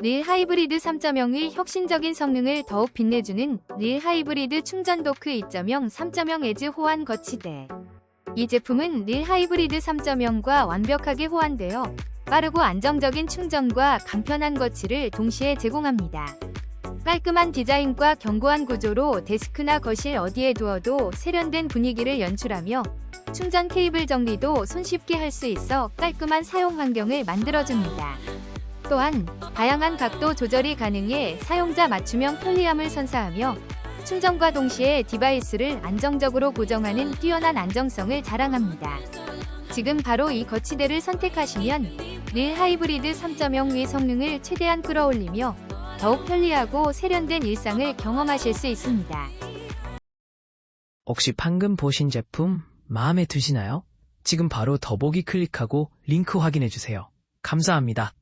릴 하이브리드 3.0의 혁신적인 성능을 더욱 빛내주는 릴 하이브리드 충전 도크 2.0 3.0 에즈 호환 거치대. 이 제품은 릴 하이브리드 3.0과 완벽하게 호환되어 빠르고 안정적인 충전과 간편한 거치를 동시에 제공합니다. 깔끔한 디자인과 견고한 구조로 데스크나 거실 어디에 두어도 세련된 분위기를 연출하며 충전 케이블 정리도 손쉽게 할 수 있어 깔끔한 사용 환경을 만들어줍니다. 또한 다양한 각도 조절이 가능해 사용자 맞춤형 편리함을 선사하며 충전과 동시에 디바이스를 안정적으로 고정하는 뛰어난 안정성을 자랑합니다. 지금 바로 이 거치대를 선택하시면 릴 하이브리드 3.0의 성능을 최대한 끌어올리며 더욱 편리하고 세련된 일상을 경험하실 수 있습니다. 혹시 방금 보신 제품 마음에 드시나요? 지금 바로 더보기 클릭하고 링크 확인해주세요. 감사합니다.